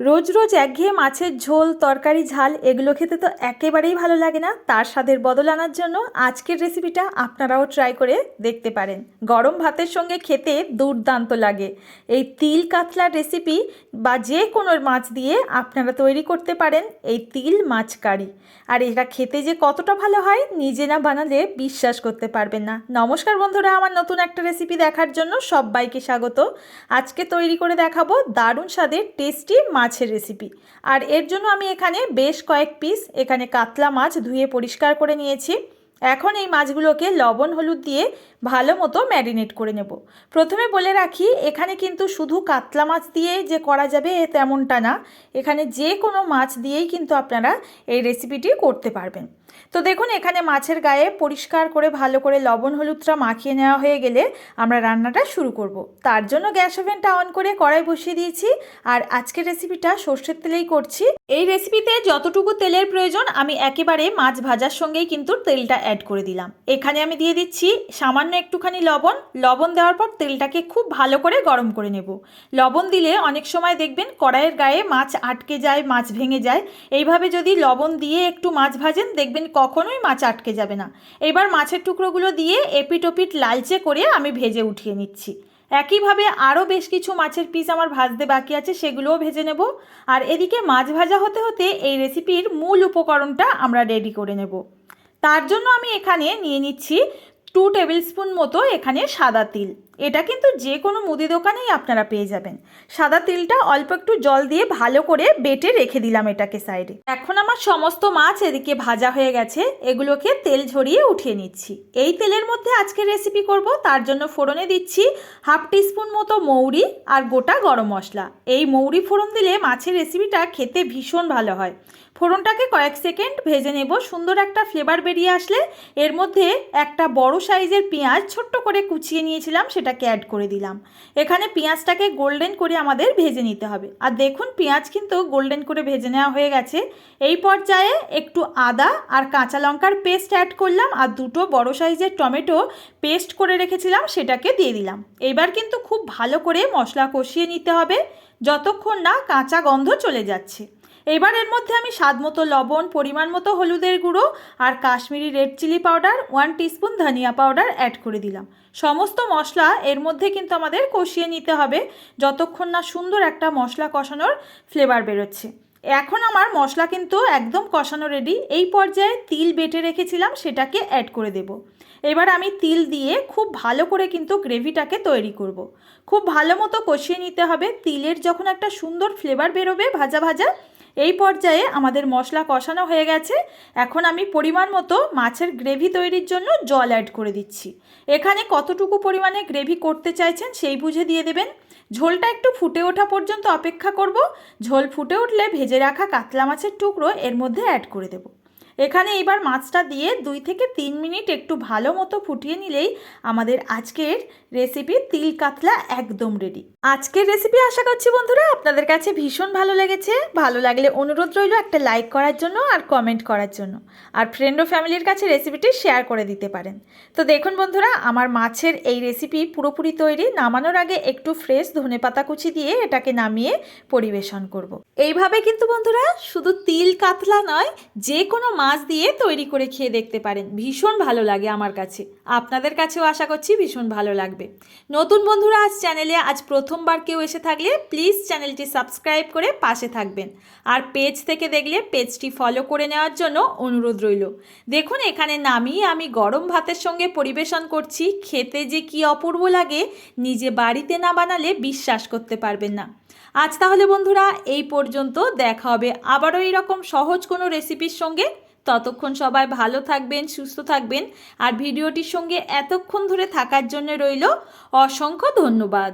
রোজ রোজ একঘেয়ে মাছের ঝোল, তরকারি, ঝাল, এগুলো খেতে তো একেবারেই ভালো লাগে না। তার স্বাদের বদল আনার জন্য আজকের রেসিপিটা আপনারাও ট্রাই করে দেখতে পারেন। গরম ভাতের সঙ্গে খেতে দুর্দান্ত লাগে। এই তিল কাতলার রেসিপি বা যে কোনো মাছ দিয়ে আপনারা তৈরি করতে পারেন এই তিল মাছ কারি। আর এটা খেতে যে কতটা ভালো হয়, নিজে না বানালে বিশ্বাস করতে পারবেন না। নমস্কার বন্ধুরা, আমার নতুন একটা রেসিপি দেখার জন্য সবাইকে স্বাগত। আজকে তৈরি করে দেখাবো দারুণ স্বাদের টেস্টি মাছের রেসিপি আর এর জন্য আমি এখানে বেশ কয়েক পিস এখানে কাতলা মাছ ধুয়ে পরিষ্কার করে নিয়েছি। এখন এই মাছগুলোকে লবণ, হলুদ দিয়ে ভালো মতো ম্যারিনেট করে নেব। প্রথমে বলে রাখি, এখানে কিন্তু শুধু কাতলা মাছ দিয়ে যে করা যাবে তেমনটা না। এখানে যে কোনো মাছ দিয়েই কিন্তু আপনারা এই রেসিপিটি করতে পারবেন। তো দেখুন, এখানে মাছের গায়ে পরিষ্কার করে ভালো করে লবণ হলুদটা মাখিয়ে নেওয়া হয়ে গেলে আমরা রান্নাটা শুরু করব। তার জন্য গ্যাস ওভেনটা অন করে কড়াই বসিয়ে দিয়েছি আর আজকের রেসিপিটা সর্ষের তেলেই করছি। এই রেসিপিতে যতটুকু তেলের প্রয়োজন, আমি একেবারে মাছ ভাজার সঙ্গেই কিন্তু তেলটা অ্যাড করে দিলাম। এখানে আমি দিয়ে দিচ্ছি সামান্য একটুখানি লবণ। লবণ দেওয়ার পর তেলটাকে খুব ভালো করে গরম করে নেব। লবণ দিলে অনেক সময় দেখবেন কড়াইয়ের গায়ে মাছ আটকে যায়, মাছ ভেঙে যায়। এইভাবে যদি লবণ দিয়ে একটু মাছ ভাজেন, দেখবেন কখনোই মাছ আটকে যাবে না। এবার মাছের টুকরোগুলো দিয়ে এপিট ওপিট লালচে করে আমি ভেজে উঠিয়ে নিচ্ছি। একইভাবে আরও বেশ কিছু মাছের পিস আমার ভাজতে বাকি আছে, সেগুলোও ভেজে নেব। আর এদিকে মাছ ভাজা হতে হতে এই রেসিপির মূল উপকরণটা আমরা রেডি করে নেব। তার জন্য আমি এখানে নিয়ে নিচ্ছি টু টেবিল স্পুন মতো এখানে সাদা তিল। এটা কিন্তু যে কোনো মুদি দোকানেই আপনারা পেয়ে যাবেন। সাদা তিলটা অল্প একটু জল দিয়ে ভালো করে বেটে রেখে দিলাম এটাকে সাইডে। এখন আমার সমস্ত মাছ এদিকে ভাজা হয়ে গেছে, এগুলোকে তেল ঝরিয়ে উঠিয়ে নিচ্ছি। এই তেলের মধ্যে আজকে রেসিপি করব, তার জন্য ফোড়নে দিচ্ছি হাফ টিস্পুন মতো মৌরি আর গোটা গরম মশলা। এই মৌরি ফোড়ন দিলে মাছের রেসিপিটা খেতে ভীষণ ভালো হয়। ফোড়নটাকে কয়েক সেকেন্ড ভেজে নেব, সুন্দর একটা ফ্লেভার বেরিয়ে আসলে এর মধ্যে একটা বড় সাইজের পেঁয়াজ ছোট্ট করে কুচিয়ে নিয়েছিলাম সেটাকে অ্যাড করে দিলাম। এখানে পেঁয়াজটাকে গোল্ডেন করে আমাদের ভেজে নিতে হবে। আর দেখুন, পেঁয়াজ কিন্তু গোল্ডেন করে ভেজে নেওয়া হয়ে গেছে। এই পর্যায়ে একটু আদা আর কাঁচা লঙ্কার পেস্ট অ্যাড করলাম আর দুটো বড় সাইজের টমেটো পেস্ট করে রেখেছিলাম, সেটাকে দিয়ে দিলাম। এবার কিন্তু খুব ভালো করে মশলা কষিয়ে নিতে হবে, যতক্ষণ না কাঁচা গন্ধ চলে যাচ্ছে। এবার এর মধ্যে আমি স্বাদ মতো লবণ, পরিমাণ মতো হলুদের গুঁড়ো আর Kashmiri red chilli powder one teaspoon ধনিয়া পাউডার অ্যাড করে দিলাম। সমস্ত মশলা এর মধ্যে কিন্তু আমাদের কষিয়ে নিতে হবে, যতক্ষণ না সুন্দর একটা মশলা কষানোর ফ্লেভার বেরোচ্ছে। এখন আমার মশলা কিন্তু একদম কষানো রেডি এই পর্যায়ে তিল বেটে রেখেছিলাম, সেটাকে অ্যাড করে দেব। এবার আমি তিল দিয়ে খুব ভালো করে কিন্তু গ্রেভিটাকে তৈরি করব। খুব ভালো মতো কষিয়ে নিতে হবে। তিলের যখন একটা সুন্দর ফ্লেভার বেরোবে ভাজা ভাজা এই পর্যায়ে আমাদের মশলা কষানো হয়ে গেছে। এখন আমি পরিমাণ মতো মাছের গ্রেভি তৈরির জন্য জল অ্যাড করে দিচ্ছি। এখানে কতটুকু পরিমাণে গ্রেভি করতে চাইছেন সেই বুঝে দিয়ে দেবেন। ঝোলটা একটু ফুটে ওঠা পর্যন্ত অপেক্ষা করব। ঝোল ফুটে উঠলে ভেজে রাখা কাতলা মাছের টুকরো এর মধ্যে অ্যাড করে দেবো। এখানে এবার মাছটা দিয়ে দুই থেকে তিন মিনিট একটু ভালো মতো ফুটিয়ে নিলেই আমাদের আজকের রেসিপি তিল কাতলা একদম রেডি আজকের রেসিপি আশা করছি বন্ধুরা আপনাদের কাছে ভীষণ ভালো লেগেছে। ভালো লাগলে অনুরোধ রইল একটা লাইক করার জন্য আর কমেন্ট করার জন্য। আর ফ্রেন্ড ও ফ্যামিলির কাছে রেসিপিটি শেয়ার করে দিতে পারেন। তো দেখুন বন্ধুরা, আমার মাছের এই রেসিপি পুরোপুরি তৈরি। নামানোর আগে একটু ফ্রেশ ধনে পাতা কুচি দিয়ে এটাকে নামিয়ে পরিবেশন করব। এইভাবে কিন্তু বন্ধুরা, শুধু তিল কাতলা নয় যে কোনো মাছ দিয়ে তৈরি করে খেয়ে দেখতে পারেন। ভীষণ ভালো লাগে আমার কাছে। আপনাদের কাছেও আশা করছি ভীষণ ভালো লাগবে। নতুন বন্ধুরা, আজ চ্যানেলে, আজ প্রথমবার কেউ এসে থাকলে প্লিজ চ্যানেলটি সাবস্ক্রাইব করে পাশে থাকবেন। আর পেজ থেকে দেখলে পেজটি ফলো করে নেওয়ার জন্য অনুরোধ রইল। দেখুন, এখানে নামিয়ে আমি গরম ভাতের সঙ্গে পরিবেশন করছি। খেতে যে কি অপূর্ব লাগে, নিজে বাড়িতে না বানালে বিশ্বাস করতে পারবেন না। আজ তাহলে বন্ধুরা, এই পর্যন্ত। দেখা হবে আবারও এইরকম সহজ কোনো রেসিপির সঙ্গে। ততক্ষণ সবাই ভালো থাকবেন, সুস্থ থাকবেন। আর ভিডিওটির সঙ্গে এতক্ষণ ধরে থাকার জন্য রইল অসংখ্য ধন্যবাদ।